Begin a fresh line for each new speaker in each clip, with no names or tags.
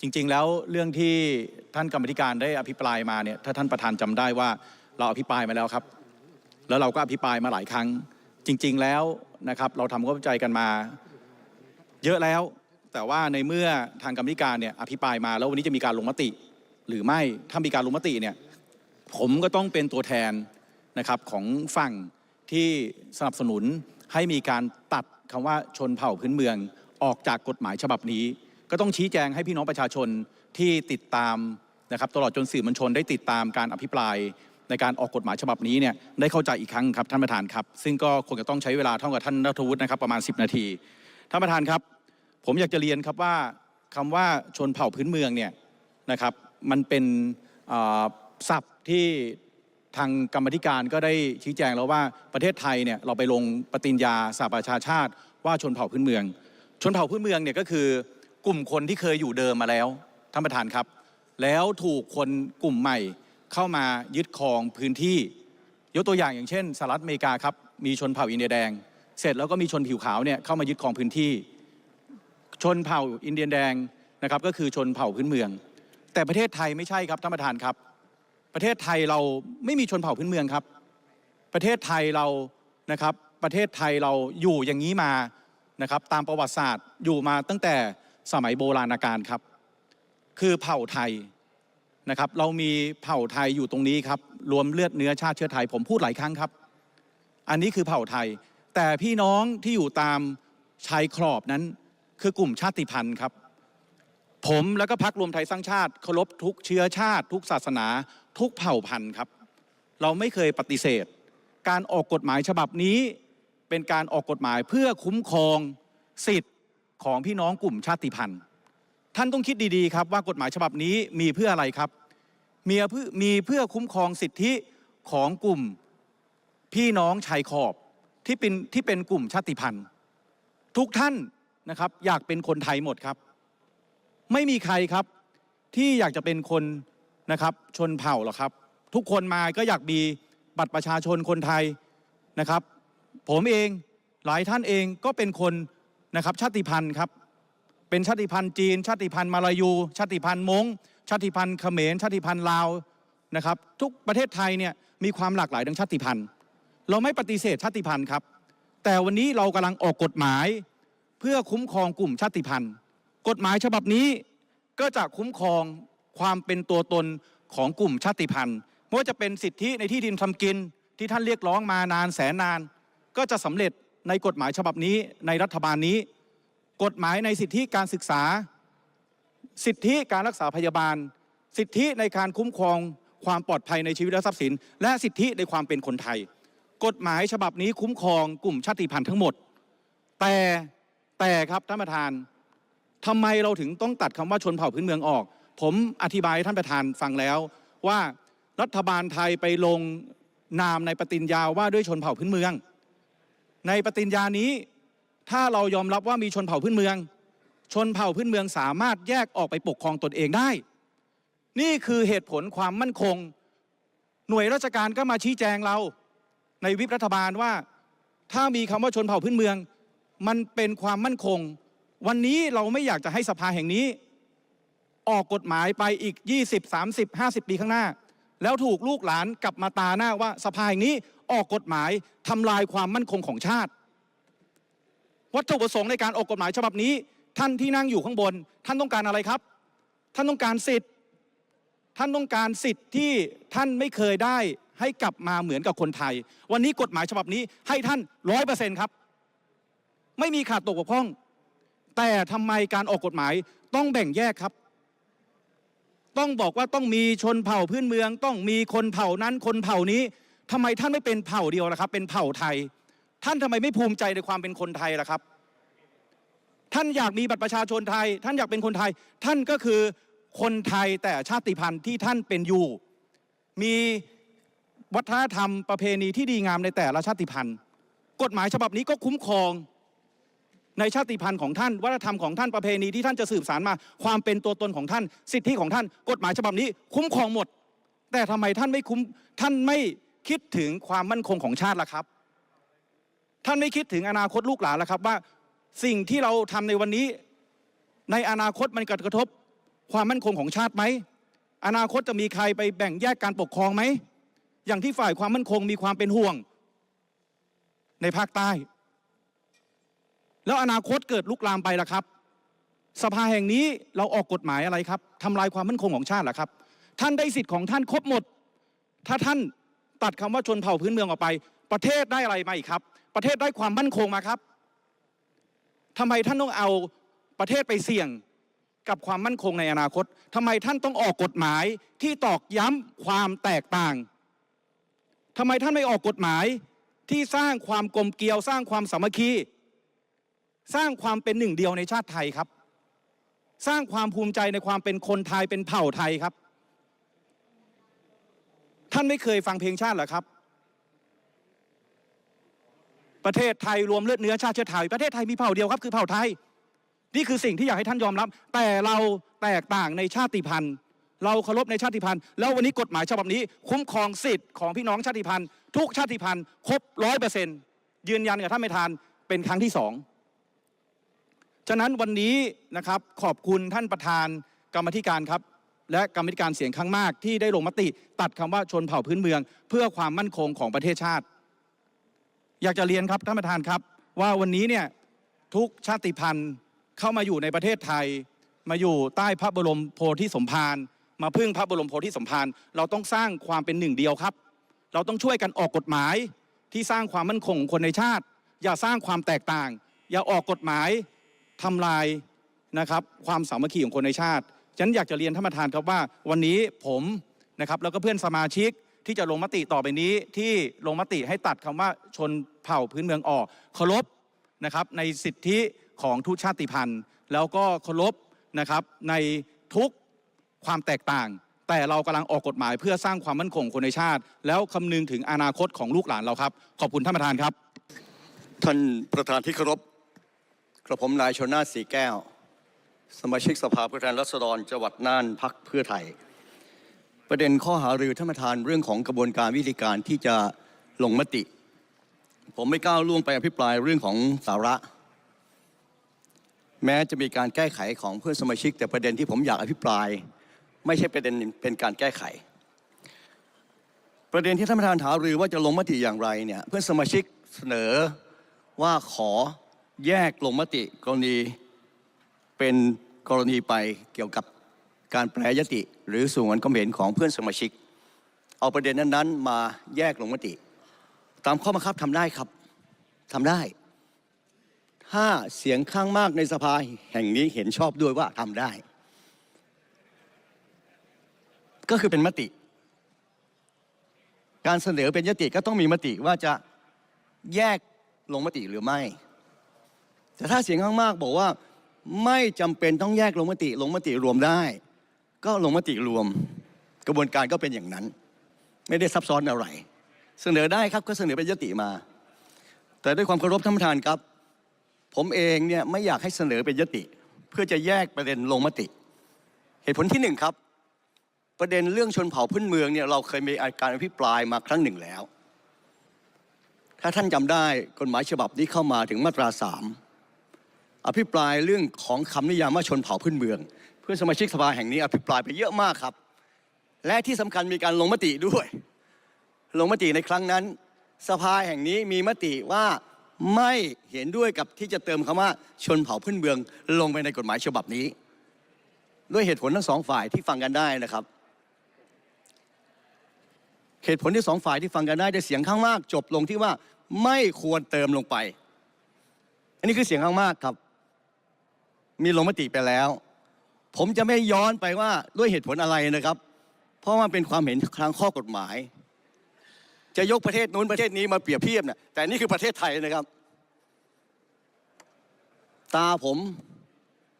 จริง ๆ แล้วเรื่องที่ท่านกรรมธิการได้อภิปรายมาเนี่ยถ้าท่านประธานจำได้ว่าเราอภิปรายมาแล้วครับ แล้วเราก็อภิปรายมาหลายครั้ง จริง ๆ แล้วนะครับ เราทำความเข้าใจกันมา เยอะแล้ว แต่ว่าในเมื่อทางกรรมธิการเนี่ยอภิปรายมาแล้ววันนี้จะมีการลงมติ หรือไม่ถ้ามีการลงมติเนี่ยผมก็ต้องเป็นตัวแทนนะครับของฝั่งที่สนับสนุนให้มีการตัดคำว่าชนเผ่าพื้นเมืองออกจากกฎหมายฉบับนี้ ก็ต้องชี้แจงให้พี่น้องประชาชนที่ติดตามนะครับตลอดจนสื่อมวลชนได้ติดตามการอภิปรายในการออกกฎหมายฉบับนี้เนี่ยได้เข้าใจอีกครั้งครับท่านประธานครับ ซึ่งก็คงจะต้องใช้เวลาเท่ากับท่านนัทวุฒินะครับประมาณ 10 นาทีท่านประธานครับ ผมอยากจะเรียนครับว่าคำว่าชนเผ่าพื้นเมืองเนี่ยนะครับมันเป็นศัพท์ที่ทางกรรมธิการก็ได้ชี้แจงแล้วว่าประเทศไทยเนี่ยเราไปลงปฏิญญาสหประชาชาติ ว่าชนเผ่าพื้นเมือง ชนเผ่าพื้นเมืองเนี่ยก็คือ กลุ่มคนที่เคยอยู่เดิมมาแล้วท่านประธานครับ แล้วถูกคนกลุ่มใหม่เข้ามายึดครองพื้นที่ยกตัวอย่างอย่างเช่นสหรัฐอเมริกาครับมีชนเผ่าอินเดียแดง เสร็จแล้วก็มีชนผิวขาวเนี่ยเข้ามายึดครองพื้นที่ ชนเผ่าอินเดียแดงนะครับก็คือชนเผ่าพื้นเมือง แต่ประเทศไทยไม่ใช่ครับท่านประธานครับ ประเทศไทยเราไม่มีชนเผ่าพื้นเมืองครับ ประเทศไทยเรานะครับประเทศไทยเราอยู่อย่างนี้มานะครับตามประวัติศาสตร์อยู่มาตั้งแต่ สมัยโบราณกาลครับ คือเผ่าไทยนะครับ เรามีเผ่าไทยอยู่ตรงนี้ครับ รวมเลือดเนื้อชาติเชื้อไทย ผมพูดหลายครั้งครับ อันนี้คือเผ่าไทย แต่พี่น้องที่อยู่ตามชายขอบนั้น คือกลุ่มชาติพันธุ์ครับ ผมแล้วก็พักรวมไทยสร้างชาติเคารพทุกเชื้อชาติ ทุกศาสนา ทุกเผ่าพันธุ์ครับ เราไม่เคยปฏิเสธ การออกกฎหมายฉบับนี้เป็นการออกกฎหมายเพื่อคุ้มครองสิทธิ ของพี่น้องกลุ่มชาติพันธุ์ ท่านต้องคิดดีๆครับว่ากฎหมายฉบับนี้มีเพื่ออะไรครับมีเพื่อมีเพื่อคุ้มครองสิทธิของกลุ่มพี่น้องชายขอบที่เป็นที่เป็นกลุ่มชาติพันธุ์ ทุกท่านนะครับอยากเป็นคนไทยหมดครับ ไม่มีใครครับที่อยากจะเป็นคนนะครับชนเผ่าหรอกครับ ทุกคนมาก็อยากมีบัตรประชาชนคนไทยนะครับ ผมเองหลายท่านเองก็เป็นคน นะครับชาติพันธุ์ครับเป็นชาติพันธุ์จีน ชาติพันธุ์มาลายู ชาติพันธุ์มงชาติพันธุ์เขมร ชาติพันธุ์ลาวนะครับทุกประเทศไทยเนี่ยมีความหลากหลายทางชาติพันธุ์ เราไม่ปฏิเสธชาติพันธุ์ครับ แต่วันนี้เรากำลังออกกฎหมาย เพื่อคุ้มครองกลุ่มชาติพันธุ์ กฎหมายฉบับนี้ก็จะคุ้มครองความเป็นตัวตนของกลุ่มชาติพันธุ์ไม่ว่าจะเป็นสิทธิในที่ดินทำกินที่ท่านเรียกร้องมานานแสนนาน ก็จะสำเร็จ ในกฎหมายฉบับนี้ในรัฐบาลนี้ กฎหมายในสิทธิการศึกษา สิทธิการรักษาพยาบาล สิทธิในการคุ้มครองความปลอดภัยในชีวิตและทรัพย์สิน และสิทธิในความเป็นคนไทย กฎหมายฉบับนี้คุ้มครองกลุ่มชาติพันธุ์ทั้งหมด แต่แต่ครับท่านประธานทำไมเราถึงต้องตัดคำว่าชนเผ่าพื้นเมืองออก ผมอธิบายให้ท่านประธานฟังแล้วว่ารัฐบาลไทยไปลงนามในปฏิญญาว่าด้วยชนเผ่าพื้นเมือง ในปฏิญญานี้ถ้าเรายอมรับว่ามีชนเผ่าพื้นเมือง ชนเผ่าพื้นเมืองสามารถแยกออกไปปกครองตนเองได้ นี่คือเหตุผลความมั่นคง หน่วยราชการก็มาชี้แจงเราในวิปรัฐบาลว่า ถ้ามีคำว่าชนเผ่าพื้นเมือง มันเป็นความมั่นคง วันนี้เราไม่อยากจะให้สภาแห่งนี้ ออกกฎหมายไปอีก 20 30 50 ปีข้างหน้า แล้วถูกลูกหลานกลับมาตาหน้าว่าสภาแห่งนี้ ออกกฎหมายทำลายความมั่นคงของชาติ วัตถุประสงค์ในการออกกฎหมายฉบับนี้ ท่านที่นั่งอยู่ข้างบน ท่านต้องการอะไรครับ ท่านต้องการสิทธิ์ ท่านต้องการสิทธิ์ที่ท่านไม่เคยได้ให้กลับมาเหมือนกับคนไทย วันนี้กฎหมายฉบับนี้ให้ท่านร้อยเปอร์เซ็นต์ครับ ไม่มีขาดตกบกพร่อง แต่ทำไมการออกกฎหมายต้องแบ่งแยกครับ ต้องบอกว่าต้องมีชนเผ่าพื้นเมือง ต้องมีคนเผ่านั้นคนเผ่านี้ ทำไมท่านไม่เป็นเผ่าเดียวล่ะครับ เป็นเผ่าไทย ท่านทำไมไม่ภูมิใจในความเป็นคนไทยล่ะครับ ท่านอยากมีบัตรประชาชนไทย ท่านอยากเป็นคนไทย ท่านก็คือคนไทยแต่ชาติพันธุ์ที่ท่านเป็นอยู่ มีวัฒนธรรมประเพณีที่ดีงามในแต่ละชาติพันธุ์ กฎหมายฉบับนี้ก็คุ้มครองในชาติพันธุ์ของท่าน วัฒนธรรมของท่านประเพณีที่ท่านจะสืบสานมา ความเป็นตัวตนของท่าน สิทธิของท่าน กฎหมายฉบับนี้คุ้มครองหมด แต่ทำไมท่านไม่คุ้มท่านไม่ คิดถึงความมั่นคงของชาติละครับ ท่านไม่คิดถึงอนาคตลูกหลานละครับ ว่าสิ่งที่เราทำในวันนี้ ในอนาคตมันกระทบความมั่นคงของชาติไหมอนาคตจะมีใครไปแบ่งแยกการปกครองไหมอย่างที่ฝ่ายความมั่นคงมีความเป็นห่วง ในภาคใต้ แล้วอนาคตเกิดลุกลามไปล่ะครับ สภาแห่งนี้เราออกกฎหมายอะไรครับทำลายความมั่นคงของชาติเหรอครับ ท่านได้สิทธิ์ของท่านครบหมด ถ้าท่าน ตัดคำว่าชนเผ่าพื้นเมืองออกไป ประเทศได้อะไรมาอีกครับ ประเทศได้ความมั่นคงมาครับทำไมท่านต้องเอาประเทศไปเสี่ยงกับความมั่นคงในอนาคตทำไมท่านต้องออกกฎหมายที่ตอกย้ำความแตกต่างทำไมท่านไม่ออกกฎหมายที่สร้างความกลมเกลียว สร้างความสามัคคี สร้างความเป็นหนึ่งเดียวในชาติไทยครับ สร้างความภูมิใจในความเป็นคนไทยเป็นเผ่าไทยครับ ท่านไม่เคยฟังเพลงชาติเหรอครับ ประเทศไทยรวมเลือดเนื้อชาติเชื้อไทย ประเทศไทยมีเผ่าเดียวครับคือเผ่าไทย นี่คือสิ่งที่อยากให้ท่านยอมรับ แต่เราแตกต่างในชาติพันธุ์ เราเคารพในชาติพันธุ์ แล้ววันนี้กฎหมายฉบับนี้ คุ้มครองสิทธิ์ของพี่น้องชาติพันธุ์ทุกชาติพันธุ์ครบร้อยเปอร์เซ็นต์ยืนยันกับท่านไม่ทานเป็นครั้งที่สองฉะนั้นวันนี้นะครับขอบคุณท่านประธานกรรมธิการครับ และกรรมธิการเสียงข้างมาก ที่ได้ลงมติ ตัดคำว่าชนเผ่าพื้นเมือง เพื่อความมั่นคงของประเทศชาติ อยากจะเรียนครับท่านประธานครับ ว่าวันนี้เนี่ยทุกชาติพันธุ์เข้ามาอยู่ในประเทศไทย มาอยู่ใต้พระบรมโพธิสมภารมาพึ่งพระบรมโพธิสมภารเราต้องสร้างความเป็นหนึ่งเดียวครับ เราต้องช่วยกันออกกฎหมายที่สร้างความมั่นคงของคนในชาติ อย่าสร้างความแตกต่าง อย่าออกกฎหมายทำลายนะครับความสามัคคีของคนในชาติ ฉันอยากจะเรียนท่านประธานครับว่า วันนี้ผมนะครับแล้วก็เพื่อนสมาชิกที่จะลงมติต่อไปนี้ที่ลงมติให้ตัดคำว่าชนเผ่าพื้นเมืองออกเคารพนะครับในสิทธิของทุกชาติพันธุ์ แล้วก็เคารพนะครับในทุกความแตกต่าง แต่เรากำลังออกกฎหมายเพื่อสร้างความมั่นคงคนในชาติ แล้วคำนึงถึงอนาคตของลูกหลานเราครับ ขอบคุณท่านประธานครับ
ท่านประธานที่เคารพกระผมนายชนนาสีแก้ว สมาชิกสภาผู้แทนราษฎรจังหวัดน่านพักเพื่อไทย ประเด็นข้อหารือท่านประธานเรื่องของกระบวนการวิธีการที่จะลงมติ ผมไม่ก้าวล่วงไปอภิปรายเรื่องของสาระ แม้จะมีการแก้ไขของเพื่อนสมาชิก แต่ประเด็นที่ผมอยากอภิปราย ไม่ใช่ประเด็นเป็นการแก้ไข ประเด็นที่ท่านประธานถามหรือว่าจะลงมติอย่างไรเนี่ยเพื่อนสมาชิกเสนอว่าขอแยกลงมติกรณี เป็นกรณีไปเกี่ยวกับการแปรยติหรือส่วนความเห็นของเพื่อนสมาชิก เอาประเด็นนั้นๆ มาแยกลงมติ ตามข้อบังคับทำได้ครับทำได้ ถ้าเสียงข้างมากในสภาแห่งนี้เห็นชอบด้วยว่าทำได้ ก็คือเป็นมติ การเสนอเป็นยติก็ต้องมีมติว่าจะแยกลงมติหรือไม่ แต่ถ้าเสียงข้างมากบอกว่า ไม่จำเป็นต้องแยกลงมติลงมติรวมได้ ก็ลงมติรวม กระบวนการก็เป็นอย่างนั้น ไม่ได้ซับซ้อนอะไร เสนอได้ครับก็เสนอเป็นยติมา แต่ด้วยความเคารพท่านประธานครับ ผมเองเนี่ยไม่อยากให้เสนอเป็นยติ เพื่อจะแยกประเด็นลงมติ เหตุผลที่หนึ่งครับ ประเด็นเรื่องชนเผ่าพื้นเมืองเนี่ยเราเคยมีการอภิปรายมาครั้งหนึ่งแล้ว ถ้าท่านจำได้กฎหมายฉบับนี้เข้ามาถึงมาตราสาม อภิปรายเรื่องของคำนิยามว่าชนเผ่าพื้นเมือง เพื่อนสมาชิกสภาแห่งนี้อภิปรายไปเยอะมากครับ และที่สำคัญมีการลงมติด้วย ลงมติในครั้งนั้น สภาแห่งนี้มีมติว่าไม่เห็นด้วยกับที่จะเติมคำว่าชนเผ่าพื้นเมือง ลงไปในกฎหมายฉบับนี้ ด้วยเหตุผลทั้งสองฝ่ายที่ฟังกันได้นะครับ เหตุผลที่สองฝ่ายที่ฟังกันได้ได้เสียงข้างมาก จบลงที่ว่าไม่ควรเติมลงไป อันนี้คือเสียงข้างมากครับ มีลงมติไปแล้ว ผมจะไม่ย้อนไปว่าด้วยเหตุผลอะไรนะครับ เพราะว่าเป็นความเห็นทางข้อกฎหมาย จะยกประเทศนู้นประเทศนี้มาเปรียบเทียบเนี่ยแต่นี่คือประเทศไทยนะครับ ตาผม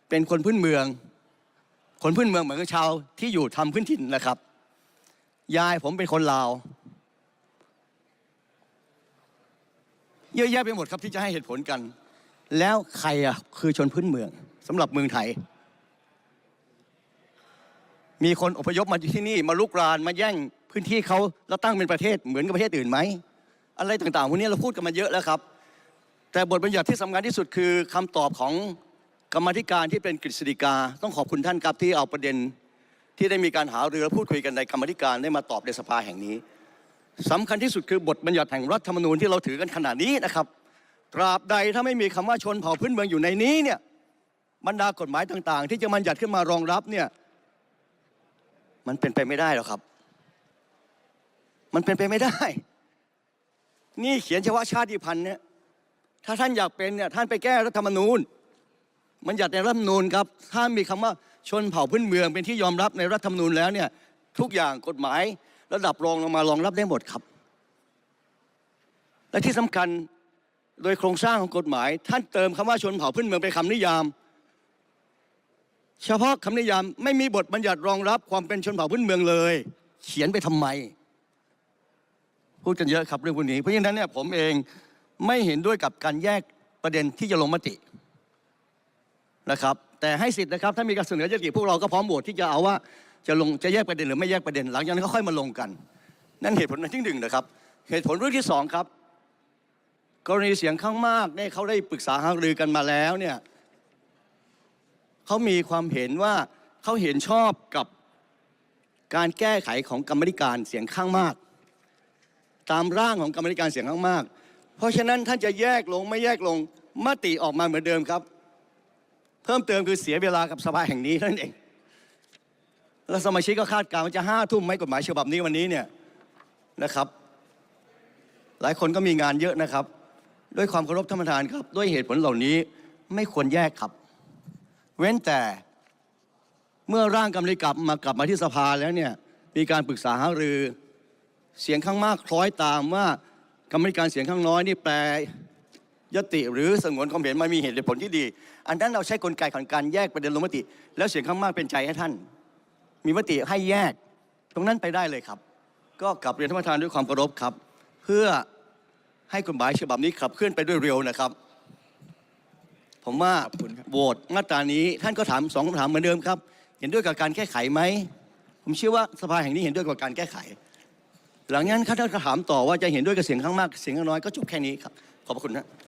เป็นคนพื้นเมือง คนพื้นเมืองเหมือนกับชาวที่อยู่ทำพื้นถิ่นนะครับ ยายผมเป็นคนลาวเยอะแยะไปหมดครับที่จะให้เหตุผลกัน แล้วใครอะคือชนพื้นเมือง สำหรับเมืองไทย มีคนอพยพมาที่นี่มาลุกรานมาแย่งพื้นที่เขาแล้วตั้งเป็นประเทศเหมือนกับประเทศอื่นไหมอะไรต่างๆพวกนี้เราพูดกันมาเยอะแล้วครับ แต่บทบัญญัติที่สำคัญที่สุดคือคำตอบของกรรมธิการที่เป็นกฤษฎีกา ต้องขอบคุณท่านครับที่เอาประเด็นที่ได้มีการหารือและพูดคุยกันในกรรมธิการได้มาตอบในสภาแห่งนี้สำคัญที่สุดคือบทบัญญัติแห่งรัฐธรรมนูญที่เราถือกันขณะนี้นะครับตราบใดถ้าไม่มีคำว่าชนเผ่าพื้นเมืองอยู่ในนี้เนี่ย บรรดากฎหมายต่าง ๆ ที่จะบัญญัติขึ้นมารองรับเนี่ยมันเป็นไปไม่ได้หรอกครับ มันเป็นไปไม่ได้ นี่เขียนเฉพาะชาติพันธุ์เนี่ยถ้าท่านอยากเป็นเนี่ยท่านไปแก้รัฐธรรมนูญ มันหยัดในรัฐธรรมนูญครับ ถ้ามีคำว่าชนเผ่าพื้นเมืองเป็นที่ยอมรับในรัฐธรรมนูญแล้วเนี่ยทุกอย่างกฎหมายระดับรองลงมารองรับได้หมดครับ และที่สำคัญโดยโครงสร้างของกฎหมาย ท่านเติมคำว่าชนเผ่าพื้นเมืองเป็นคำนิยาม เฉพาะคำนิยามไม่มีบทบัญญัติรองรับความเป็นชนเผ่าพื้นเมืองเลย เขียนไปทำไม พูดกันเยอะครับเรื่องพวกนี้ เพราะฉะนั้นเนี่ยผมเองไม่เห็นด้วยกับการแยกประเด็นที่จะลงมตินะครับ แต่ให้สิทธิ์นะครับ ถ้ามีการเสนอยติพวกเราก็พร้อมโหวตที่จะเอาว่าจะลงจะแยกประเด็นหรือไม่แยกประเด็น หลังจากนั้นก็ค่อยมาลงกัน นั่นเหตุผลที่หนึ่งนะครับ เหตุผลเรื่องที่สองครับ กรณีเสียงข้างมากเนี่ยเขาได้ปรึกษาหารือกันมาแล้วเนี่ย เขามีความเห็นว่าเขาเห็นชอบกับการแก้ไขของกรรมธิการเสียงข้างมาก ตามร่างของกรรมธิการเสียงข้างมาก เพราะฉะนั้นท่านจะแยกลงไม่แยกลงมติออกมาเหมือนเดิมครับ เพิ่มเติมคือเสียเวลากับสภาแห่งนี้นั่นเองแล้วสมาชิกก็คาดการณ์ว่าจะห้าทุ่มไหมกฎหมายฉบับนี้วันนี้เนี่ยนะครับ หลายคนก็มีงานเยอะนะครับ ด้วยความเคารพท่านประธานครับ ด้วยเหตุผลเหล่านี้ไม่ควรแยกครับ เว้นแต่เมื่อร่างกรรมธิการมากลับมาที่สภาแล้วเนี่ยมีการปรึกษาหารือเสียงข้างมากคล้อยตามว่ากรรมธิการเสียงข้างน้อยนี่แปลยติหรือสงวนความเห็นมามีเหตุผลที่ดี อันนั้นเราใช้กลไกของการแยกประเด็นลงมติ แล้วเสียงข้างมากเป็นใจให้ท่าน มีมติให้แยก ตรงนั้นไปได้เลยครับ ก็กลับเรียนท่านประธานด้วยความเคารพครับ เพื่อให้กฎหมายฉบับนี้ขับเคลื่อนไปด้วยเร็วนะครับ ผมว่า
ขอบคุณครับ
โหวตมาตรานี้ท่านก็ถามสองคำถามเหมือนเดิมครับ เห็นด้วยกับการแก้ไขไหม ผมเชื่อว่าสภาแห่งนี้เห็นด้วยกับการแก้ไข หลังจากนั้นถ้าท่านถามต่อว่าจะเห็นด้วยกับเสียงข้างมากเสียงข้างน้อยก็จบแค่นี้ครับขอบพระคุณนะ